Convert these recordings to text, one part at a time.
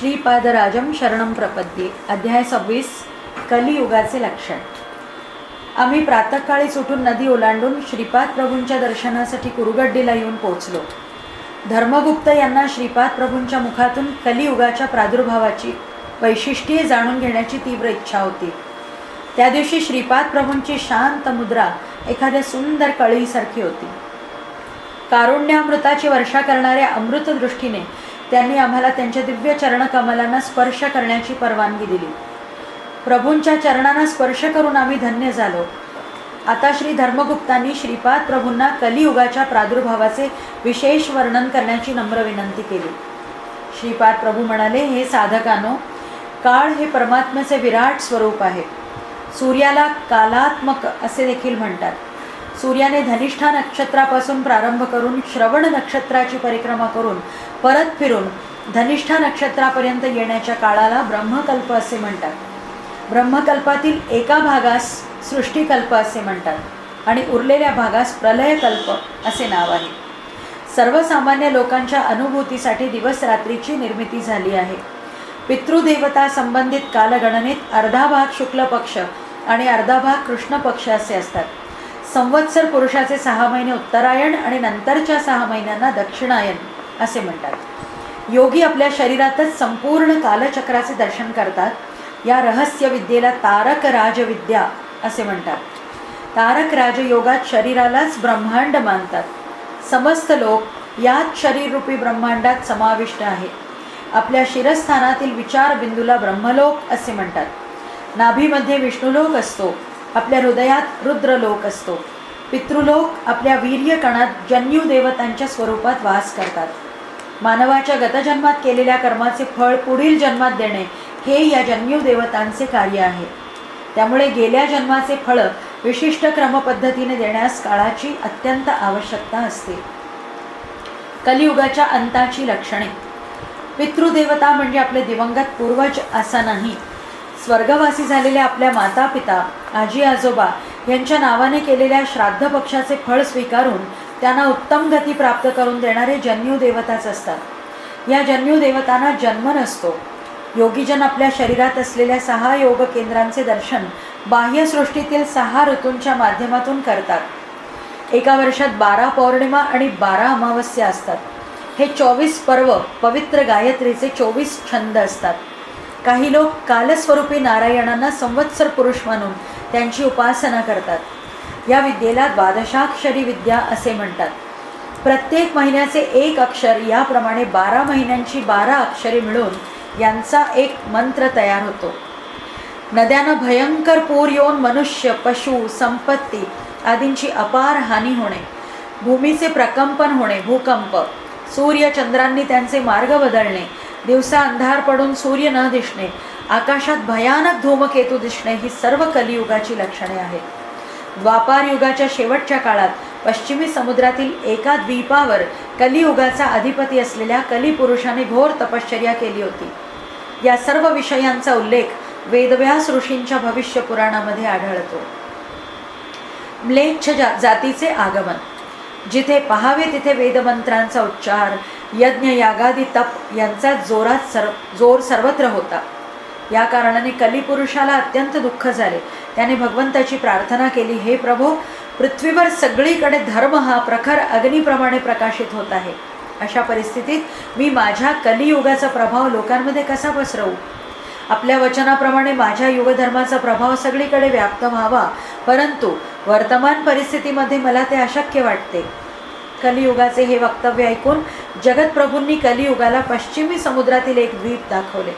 श्रीपादराजम शरणम प्रपद्ये. अध्याय सव्वीस कलियुगाचे लक्षण. आम्ही प्रातःकाळीच उठून नदी ओलांडून श्रीपाद प्रभूंच्या दर्शनासाठी कुरुगड्डीला येऊन पोहोचलो. धर्मगुप्त यांना श्रीपाद प्रभूंच्या मुखातून कलियुगाच्या प्रादुर्भावाची वैशिष्ट्ये जाणून घेण्याची तीव्र इच्छा होती. त्या दिवशी श्रीपाद प्रभूंची शांत मुद्रा एखाद्या सुंदर कळीसारखी होती. कारुण्यामृताची वर्षा करणाऱ्या अमृत दृष्टीने त्यांनी आम्हाला त्यांच्या दिव्य चरणकमलांना स्पर्श करण्याची परवानगी दिली. प्रभूंच्या चरणांना स्पर्श करून आम्ही धन्य झालो. आता श्री धर्मगुप्तांनी श्रीपाद प्रभूंना कलियुगाच्या प्रादुर्भावाचे विशेष वर्णन करण्याची नम्र विनंती केली. श्रीपाद प्रभू म्हणाले हे साधकानो काळ हे परमात्म्याचे विराट स्वरूप आहे. सूर्याला कालात्मक असे देखील म्हणतात. सूर्याने धनिष्ठा नक्षत्रापासून प्रारंभ करून श्रवण नक्षत्राची परिक्रमा करून परत फिरून धनिष्ठा नक्षत्रापर्यंत येण्याच्या काळाला ब्रह्मकल्प असे म्हणतात. ब्रह्मकल्पातील एका भागास सृष्टिकल्प असे म्हणतात आणि उरलेल्या भागास प्रलयकल्प असे नाव आहे. सर्वसामान्य लोकांच्या अनुभूतीसाठी दिवस रात्रीची निर्मिती झाली आहे. पितृदेवता संबंधित कालगणनेत अर्धा भाग शुक्ल पक्ष आणि अर्धा भाग कृष्ण पक्ष असे असतात. संवत्सर पुरुषाचे सहा महिने उत्तरायण आणि नंतरच्या सहा महिन्यांना दक्षिणायन असे म्हणतात. योगी आपल्या शरीरातच संपूर्ण कालचक्राचे दर्शन करतात. या रहस्य विद्येला तारक राजविद्या असे म्हणतात. तारक राजयोगात शरीरालाच ब्रह्मांड मानतात. समस्त लोक याच शरीररूपी ब्रह्मांडात समाविष्ट आहे. आपल्या शिरस्थानातील विचार बिंदूला ब्रह्मलोक असे म्हणतात. नाभीमध्ये विष्णुलोक असतो. आपल्या हृदयात रुद्रलोक असतो. पितृलोक आपल्या वीर्य कणात जन्यू देवतांच्या स्वरूपात वास करतात. मानवाच्या गतजन्मात केलेल्या कर्माचे फळ पुढील जन्मात देणे हे या जन्यू देवतांचे कार्य आहे. त्यामुळे गेल्या जन्माचे फळ विशिष्ट क्रमपद्धतीने देण्यास काळाची अत्यंत आवश्यकता असते. कलियुगाच्या अंताची लक्षणे. पितृदेवता म्हणजे आपले दिवंगत पूर्वज असा नाही स्वर्गवासी झालेल्या आपल्या माता पिता आजी आजोबा यांच्या नावाने केलेल्या श्राद्ध पक्षाचे फळ स्वीकारून त्यांना उत्तम गती प्राप्त करून देणारे जन्यू देवताच असतात. या जन्यू देवतांना जन्म नसतो. योगीजन आपल्या शरीरात असलेल्या सहा योग केंद्रांचे दर्शन बाह्यसृष्टीतील सहा ऋतूंच्या माध्यमातून करतात. एका वर्षात बारा पौर्णिमा आणि बारा अमावस्या असतात. हे चोवीस पर्व पवित्र गायत्रीचे चोवीस छंद असतात. काही लोक कालस्वरूपी नारायणांना संवत्सर पुरुष मानून त्यांची उपासना करतात. या विद्येला द्वादशाक्षरी विद्या असे म्हणतात. प्रत्येक महिन्याचे एक अक्षर याप्रमाणे बारा महिन्यांची बारा अक्षरे मिळून यांचा एक मंत्र तयार होतो. नद्यांना भयंकर पूर येऊन मनुष्य पशु संपत्ती आदींची अपार हानी होणे भूमीचे प्रकंपन होणे भूकंप सूर्य चंद्रांनी त्यांचे मार्ग बदलणे दिवसा अंधार पडून सूर्य न दिसणे आकाशात भयानक धूमकेतू दिसणे ही सर्व कलियुगाची लक्षणे आहेत. द्वापार युगाच्या शेवटच्या काळात पश्चिमी समुद्रातील एका द्वीपावर कलियुगाचा अधिपती असलेल्या कलिपुरुषाने घोर तपश्चर्या केली होती. या सर्व विषयांचा उल्लेख वेदव्यास ऋषींच्या भविष्य पुराणामध्ये आढळतो. म्लेच्छ जा जातीचे आगमन. जिथे पहावे तिथे वेदमंत्रांचा उच्चार यज्ञ यागादी तप यांचा जोरात सर्व जोर सर्वत्र होता. या कारणाने कलिपुरुषाला अत्यंत दुःख झाले. त्याने भगवंताची प्रार्थना केली हे प्रभो पृथ्वीवर सगळीकडे धर्म हा प्रखर अग्नीप्रमाणे प्रकाशित होत आहे. अशा परिस्थितीत मी माझ्या कलियुगाचा प्रभाव लोकांमध्ये कसा पसरवू? आपल्या वचनाप्रमाणे माझ्या युगधर्माचा प्रभाव सगळीकडे व्याप्त व्हावा. परंतु वर्तमान परिस्थितीमध्ये मला ते अशक्य वाटते. कलियुगाचे हे वक्तव्य ऐकून जगतप्रभूंनी कलियुगाला पश्चिमी समुद्रातील एक द्वीप दाखवले.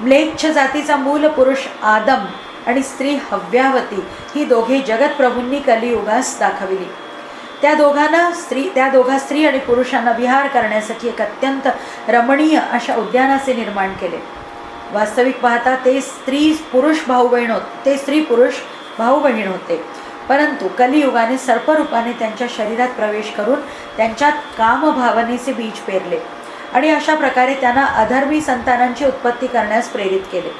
म्लेच्छ जातीचा मूल पुरुष आदम आणि स्त्री हव्यावती ही दोघे जगतप्रभूंनी कलियुगास दाखविली. त्या दोघांना स्त्री त्या दोघा स्त्री आणि पुरुषांना विहार करण्यासाठी एक अत्यंत रमणीय अशा उद्यानाचे निर्माण केले. वास्तविक पाहता ते स्त्री पुरुष भाऊ बहीण होत ते स्त्री पुरुष भाऊ बहीण होते. परंतु कलियुगाने सर्परूपाने त्यांच्या शरीरात प्रवेश करून त्यांच्यात कामभावनेचे बीज पेरले आणि अशा प्रकारे त्यांना अधर्मी संतानांची उत्पत्ती करण्यास प्रेरित केले.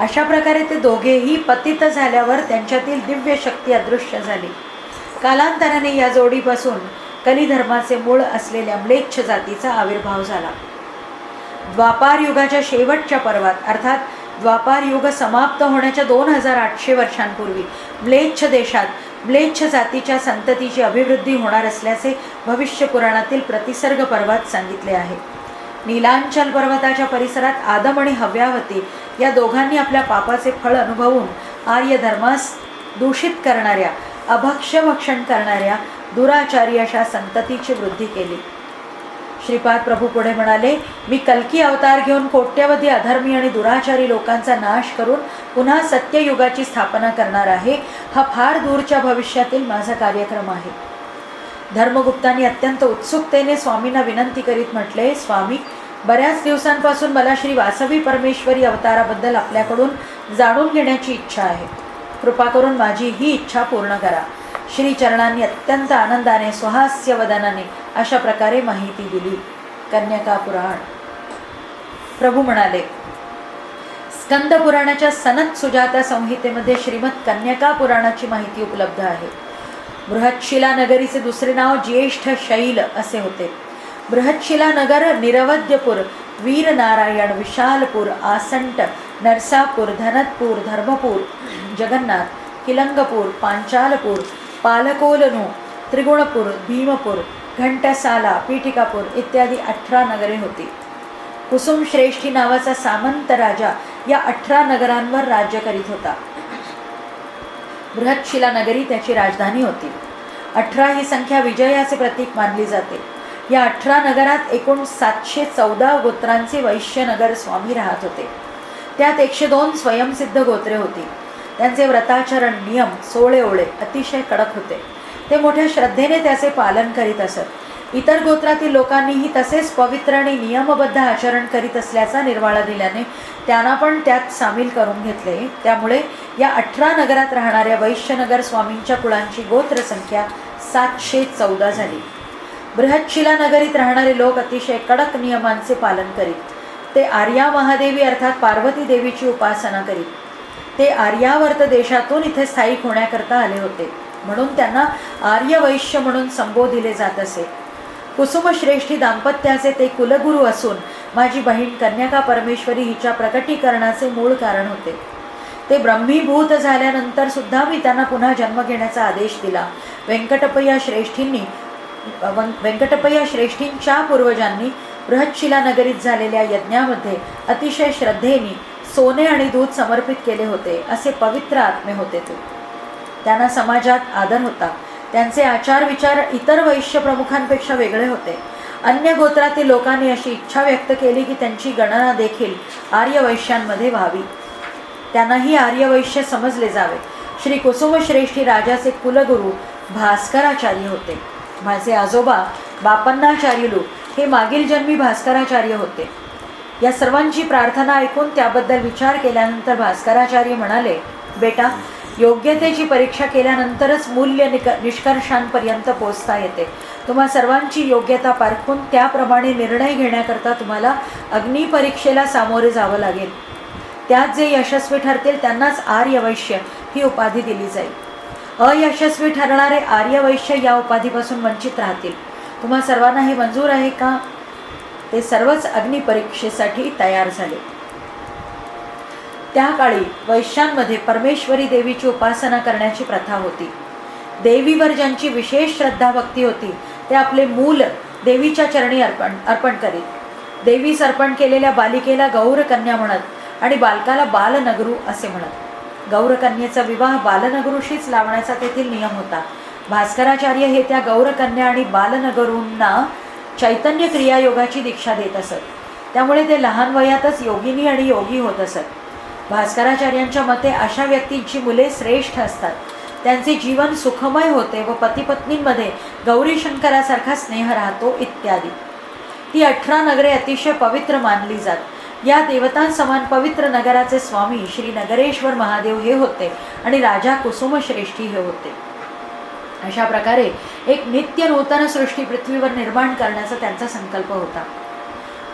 अशा प्रकारे ते दोघेही पतित झाल्यावर त्यांच्यातील दिव्य शक्ती अदृश्य झाली. कालांतराने या जोडीपासून कलिधर्माचे मूळ असलेल्या म्लेच्छ जातीचा आविर्भाव झाला. द्वापार युगाच्या शेवटच्या पर्वात अर्थात द्वापार युग समाप्त होण्याच्या दोन हजार आठशे वर्षांपूर्वी ब्लेच्छ देशात ब्लेच्छ जातीच्या संततीची अभिवृद्धी होणार असल्याचे भविष्य पुराणातील प्रतिसर्ग पर्वात सांगितले आहे. नीलांचल पर्वताच्या परिसरात आदम आणि हव्यावती या दोघांनी आपल्या पापाचे फळ अनुभवून आर्य धर्मास दूषित करणाऱ्या अभक्ष्य भक्षण करणाऱ्या दुराचारी अशा संततीची वृद्धी केली. श्रीपाद प्रभू पुढे म्हणाले मी कल्की अवतार घेऊन कोट्यवधी अधर्मी आणि दुराचारी लोकांचा नाश करून पुन्हा सत्ययुगाची स्थापना करणार आहे. हा फार दूरच्या भविष्यातील माझा कार्यक्रम आहे. धर्मगुप्तांनी अत्यंत उत्सुकतेने स्वामींना विनंती करीत म्हटले स्वामी बऱ्याच दिवसांपासून मला श्री वासवी परमेश्वरी अवताराबद्दल आपल्याकडून जाणून घेण्याची इच्छा आहे. कृपा करून माझी ही इच्छा पूर्ण करा. श्रीचरणांनी अत्यंत आनंदाने सुहास्य वदनाने अशा प्रकारे माहिती दिली. कन्याका पुराण. प्रभू म्हणाले स्कंद पुराणाच्या सनत सुजाता संहितेमध्ये श्रीमद कन्याका पुराणाची माहिती उपलब्ध आहे. बृहतशिला नगरीचे दुसरे नाव ज्येष्ठ शैल असे होते. बृहतशिला नगर निरवद्यपूर वीरनारायण विशालपूर आसंट नरसापूर धनतपूर धर्मपूर जगन्नाथ किलंगपूर पांचालपूर पालकोलनू त्रिगुणपूर भीमपूर घंटसाला पीठिकापूर इत्यादी अठरा नगरे होती. कुसुम श्रेष्ठी नावाचा सामंत राजा या अठरा नगरांवर राज्य करीत होता. बृहतशिला नगरी त्याची राजधानी होती. अठरा ही संख्या विजयाचे प्रतीक मानली जाते. या अठरा नगरात एकूण सातशे चौदा गोत्रांचे वैश्यनगर स्वामी राहत होते. त्यात एकशे दोन स्वयंसिद्ध गोत्रे होती. त्यांचे व्रताचरण नियम सोळे ओळे अतिशय कडक होते. ते मोठ्या श्रद्धेने त्याचे पालन करीत असत. इतर गोत्रातील लोकांनीही तसेच पवित्र आणि नियमबद्ध आचरण करीत असल्याचा निर्वाळा दिल्याने त्यांना पण त्यात सामील करून घेतले. त्यामुळे या अठरा नगरात राहणाऱ्या वैश्यनगर स्वामींच्या कुळांची गोत्रसंख्या सातशे चौदा झाली. बृहतशिला नगरीत राहणारे लोक अतिशय कडक नियमांचे पालन करीत. ते आर्या महादेवी अर्थात पार्वती देवीची उपासना करीत. ते आर्यावर्त देशातून इथे स्थायिक होण्याकरता आले होते. म्हणून त्यांना आर्यवैश्य म्हणून संबोधिले जात असे. कुसुमश्रेष्ठी दाम्पत्याचे ते कुलगुरू असून माझी बहीण कन्याका परमेश्वरी हिच्या प्रकटीकरणाचे मूळ कारण होते. ते ब्रह्मीभूत झाल्यानंतर सुद्धा मी त्यांना पुन्हा जन्म घेण्याचा आदेश दिला. व्यंकटपय्या श्रेष्ठींनी व्यंकटपय्या श्रेष्ठींच्या पूर्वजांनी बृहतशिला नगरीत झालेल्या यज्ञामध्ये अतिशय श्रद्धेने सोने आणि दूध समर्पित केले होते. असे पवित्र आत्मे होते ते. त्यांना समाजात आदर होता. त्यांचे आचार विचार इतर वैश्य प्रमुखांपेक्षा वेगळे होते. अन्य गोत्रातील लोकांनी अशी इच्छा व्यक्त केली की त्यांची गणना देखील आर्य वैश्यांमध्ये व्हावी. त्यांनाही आर्य वैश्य समजले जावे. श्री कुसुमश्रेष्ठी राजाचे कुलगुरू भास्कराचार्य होते. माझे आजोबा बापन्नाचार्यलू हे मागील जन्मी भास्कराचार्य होते. या सर्वांची प्रार्थना ऐकून त्याबद्दल विचार केल्यानंतर भास्कराचार्य म्हणाले बेटा योग्यतेची परीक्षा केल्यानंतरच मूल्य निक निष्कर्षांपर्यंत पोचता येते. तुम्हा सर्वांची योग्यता पारखून त्याप्रमाणे निर्णय घेण्याकरता तुम्हाला अग्निपरीक्षेला सामोरे जावं लागेल. त्यात जे यशस्वी ठरतील त्यांनाच आर्यवैश्य ही उपाधी दिली जाईल. अयशस्वी ठरणारे आर्यवैश्य या उपाधीपासून वंचित राहतील. तुम्हा सर्वांना हे मंजूर आहे का? ते सर्वच अग्निपरीक्षेसाठी तयार झाले. त्या काळी वैश्यांमध्ये परमेश्वरी देवीची उपासना करण्याची प्रथा होती. देवीवर ज्यांची विशेष श्रद्धा भक्ती होती ते आपले मूल देवीच्या चरणी अर्पण अर्पण करीत. देवीस अर्पण केलेल्या बालिकेला गौरकन्या म्हणत आणि बालकाला बालनगरू असे म्हणत. गौरकन्येचा विवाह बालनगरूशीच लावण्याचा तेथील नियम होता. भास्कराचार्य हे त्या गौरकन्या आणि बालनगरूंना चैतन्य क्रियायोगाची दीक्षा देत असत. त्यामुळे ते लहान वयातच योगिनी आणि योगी होत असत. भास्कराचार्यांच्या मते अशा व्यक्तींची मुले श्रेष्ठ असतात. त्यांचे जीवन सुखमय होते व पतीपत्नींमध्ये गौरी शंकरासारखा स्नेह राहतो इत्यादी. ही अठरा नगरे अतिशय पवित्र मानली जात. या देवतांसमान पवित्र नगराचे स्वामी श्री नगरेश्वर महादेव हे होते आणि राजा कुसुमश्रेष्ठी हे होते. अशा प्रकारे एक नित्य नूतन सृष्टी पृथ्वीवर निर्माण करण्याचा त्यांचा संकल्प होता.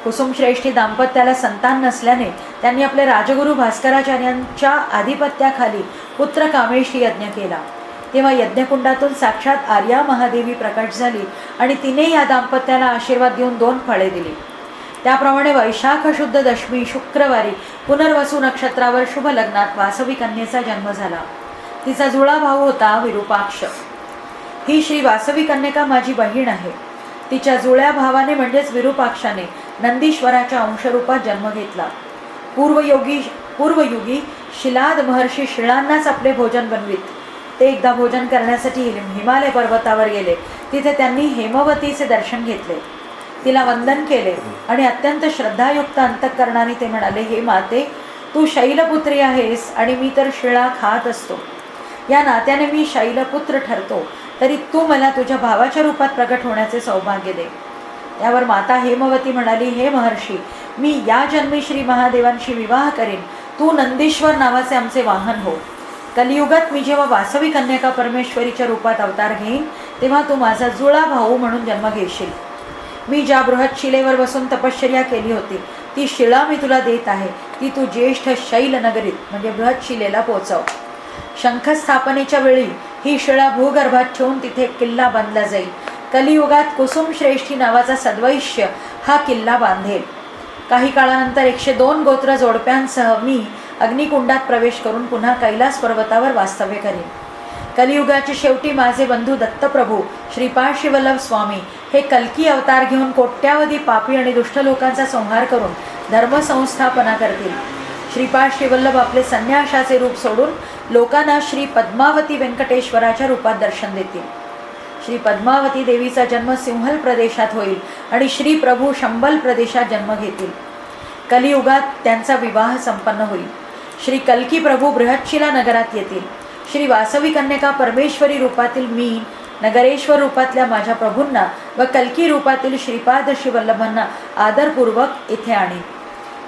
कुसुमश्रेष्ठी दाम्पत्याला संतान नसल्याने त्यांनी आपले राजगुरू भास्कराचार्यांच्या आधिपत्याखाली पुत्र कामेशी यज्ञ केला. तेव्हा यज्ञकुंडातून साक्षात आर्या महादेवी प्रकट झाली आणि तिने या दाम्पत्याला आशीर्वाद देऊन दोन फळे दिली. त्याप्रमाणे वैशाख शुद्ध दशमी शुक्रवारी पुनर्वसू नक्षत्रावर शुभ लग्नात वासवी कन्येचा जन्म झाला. तिचा जुळा भाऊ होता विरूपाक्ष. ही श्री वासवी कन्यका माझी बहीण आहे. तिच्या जुळ्या भावाने म्हणजेच विरूपाक्षाने नंदीश्वराच्या अंशरूपात जन्म घेतला. पूर्वयोगी पूर्वयुगी शिलाद महर्षी शिळांनाच आपले भोजन बनवीत. ते एकदा भोजन करण्यासाठी हिमालय पर्वतावर गेले. तिथे त्यांनी हेमवतीचे दर्शन घेतले. तिला वंदन केले आणि अत्यंत श्रद्धायुक्त अंतकरणाने ते म्हणाले हे माते तू शैलपुत्री आहेस आणि मी तर शिळा खात असतो. या नात्याने मी शैलपुत्र ठरतो. तरी तू मला तुझ्या भावाच्या रूपात प्रकट होण्याचे सौभाग्य दे. त्यावर माता हेमवती म्हणाली हे महर्षी मी या जन्मी श्री महादेवांशी विवाह करेन. तू नंदीश्वर नावाचे आमचे वाहन हो. कलियुगात मी जेव्हा वासवी कन्याका परमेश्वरीच्या रूपात अवतार घेईन तेव्हा तू माझा जुळा भाऊ म्हणून जन्म घेशील. मी ज्या बृहत शिलेवर बसून तपश्चर्या केली होती ती शिळा मी तुला देत आहे. ती तू ज्येष्ठ शैल नगरीत म्हणजे बृहत शिलेला पोचव. शंखस्थापनेच्या वेळी ही शिळा भूगर्भात ठेवून तिथे किल्ला बांधला जाईल. कलियुगात कुसुम श्रेष्ठी नावाचा सद्वैश्य हा किल्ला बांधेल. काही काळानंतर एकशे दोन गोत्र जोडप्यांसह मी अग्निकुंडात प्रवेश करून पुन्हा कैलास पर्वतावर वास्तव्य करेन. कलियुगाच्या शेवटी माझे बंधू दत्तप्रभू श्रीपाद शिवल्लभ स्वामी हे कल्की अवतार घेऊन कोट्यावधी पापी आणि दुष्ट लोकांचा संहार करून धर्मसंस्थापना करतील. श्रीपाशिवल्लभ आपले संन्यासाचे रूप सोडून लोकांना श्री पद्मावती व्यंकटेश्वराच्या रूपात दर्शन देतील. श्री पद्मावती देवीचा जन्म सिंहल प्रदेशात होईल आणि श्री प्रभू शंबल प्रदेशात जन्म घेतील. कलियुगात त्यांचा विवाह संपन्न होईल. श्री कल्की प्रभू बृहच्छिला नगरात येतील. श्री वासवी कन्यका परमेश्वरी रूपातील मी नगरेश्वर रूपातल्या माझ्या प्रभूंना व कल्की रूपातील श्रीपाद शिवल्लभांना आदरपूर्वक इथे आणीन.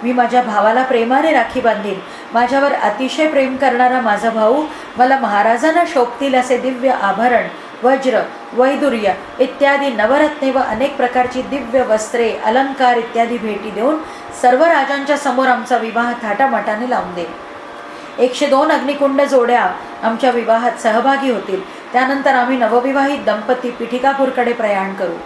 मी माझ्या भावाला प्रेमाने राखी बांधीन. माझ्यावर अतिशय प्रेम करणारा माझा भाऊ मला महाराजांना शोभतील असे दिव्य आभरण वज्र वैदुर्य इत्यादी नवरत्ने व अनेक प्रकारची दिव्य वस्त्रे अलंकार इत्यादी भेटी देऊन सर्व राजांच्या समोर आमचा विवाह थाटामाटाने लावून दे. एकशे दोन अग्निकुंड जोड्या आमच्या विवाहात सहभागी होतील. त्यानंतर आम्ही नवविवाहित दंपती पिठिकापूरकडे प्रयाण करू.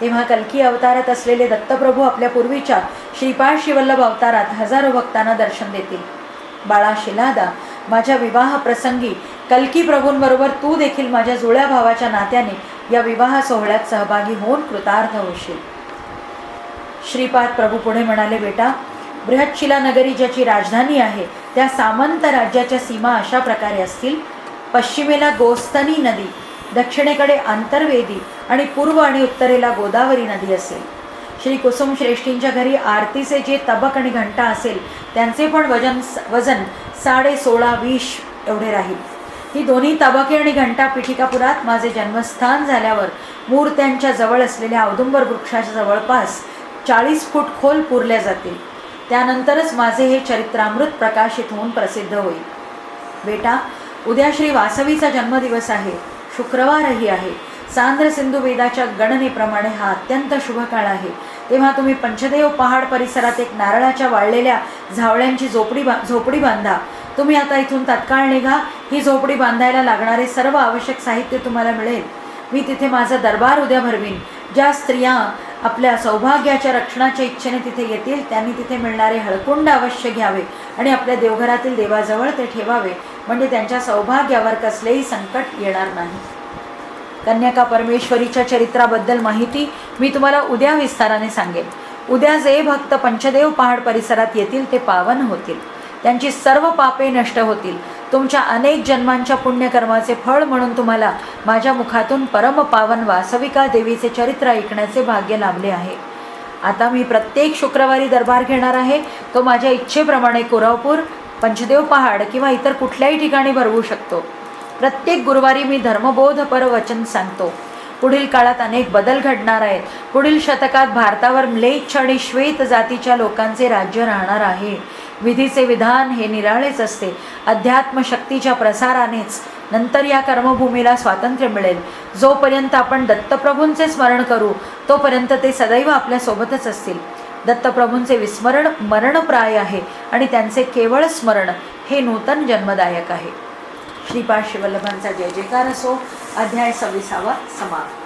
तेव्हा कल्की अवतारात असलेले दत्तप्रभू आपल्या पूर्वीच्या श्रीपाळ शिवल्लभ अवतारात हजारो भक्तांना दर्शन देतील. बाळा शिलादा माझ्या विवाह प्रसंगी कल्की प्रभूंबरोबर तू देखील माझ्या जुळ्या भावाच्या नात्याने या विवाह सोहळ्यात सहभागी होऊन कृतार्थ होशील. श्रीपाद प्रभू पुढे म्हणाले बेटा बृहच्छिला नगरी ज्याची राजधानी आहे त्या सामंत राज्याच्या सीमा अशा प्रकारे असतील. पश्चिमेला गोस्तनी नदी दक्षिणेकडे आंतरवेदी आणि पूर्व आणि उत्तरेला गोदावरी नदी असेल. श्री कुसुम श्रेष्ठींच्या घरी आरतीचे जे तबक आणि घंटा असेल त्यांचे पण वजन वजन साडे सोळा वीस एवढे राहील. ही दोन्ही तबके आणि घंटा पिठिकापुरात माझे जन्मस्थान झाल्यावर मूर्त्यांच्या जवळ असलेल्या औदुंबर वृक्षाच्या जवळपास चाळीस फूट खोल पुरल्या जातील. त्यानंतरच माझे हे चरित्रामृत प्रकाशित होऊन प्रसिद्ध होईल. बेटा उद्या श्री वासवीचा जन्मदिवस आहे. शुक्रवारही आहे. सांद्र सिंधू वेदाच्या गणनेप्रमाणे हा अत्यंत शुभकाळ आहे. तेव्हा तुम्ही पंचदेव पहाड परिसरात एक नारळाच्या वाळलेल्या झावळ्यांची झोपडी बा झोपडी बांधा. तुम्ही आता इथून तत्काळ निघा. ही झोपडी बांधायला लागणारे सर्व आवश्यक साहित्य तुम्हाला मिळेल. मी तिथे माझा दरबार उद्या भरवीन. ज्या स्त्रिया आपल्या सौभाग्याच्या रक्षणाच्या इच्छेने तिथे येतील त्यांनी तिथे मिळणारे हळकुंड अवश्य घ्यावे आणि आपल्या देवघरातील देवाजवळ ते ठेवावे. म्हणजे त्यांच्या सौभाग्यावर कसलेही संकट येणार नाही. कन्याका परमेश्वरीच्या चरित्राबद्दल माहिती मी तुम्हाला उद्या विस्ताराने सांगेन. उद्या जे भक्त पंचदेव पहाड परिसरात येतील ते पावन होतील. त्यांची सर्व पापे नष्ट होतील. तुमच्या अनेक जन्मांच्या पुण्यकर्माचे फळ म्हणून तुम्हाला माझ्या मुखातून परम पावन वासविका देवीचे चरित्र ऐकण्याचे भाग्य लाभले आहे. आता मी प्रत्येक शुक्रवारी दरबार घेणार आहे. तो माझ्या इच्छेप्रमाणे कोरावपूर पंचदेव पहाड किंवा इतर कुठल्याही ठिकाणी भरवू शकतो. प्रत्येक गुरुवारी मी धर्मबोधपर वचन सांगतो. पुढील काळात अनेक बदल घडणार आहेत. पुढील शतकात भारतावर म्लेच्छ आणि श्वेत जातीच्या लोकांचे राज्य राहणार आहे. विधीचे विधान हे निराळेच असते. अध्यात्म शक्तीच्या प्रसारानेच नंतर या कर्मभूमीला स्वातंत्र्य मिळेल. जोपर्यंत आपण दत्तप्रभूंचे स्मरण करू तोपर्यंत ते सदैव आपल्यासोबतच असतील. दत्तप्रभूंचे विस्मरण मरणप्राय आहे आणि त्यांचे केवळ स्मरण हे नूतन जन्मदायक आहे. श्रीपाद शिवल्लभांचा जय जयकार असो. अध्याय सव्वीसावा समाप्त.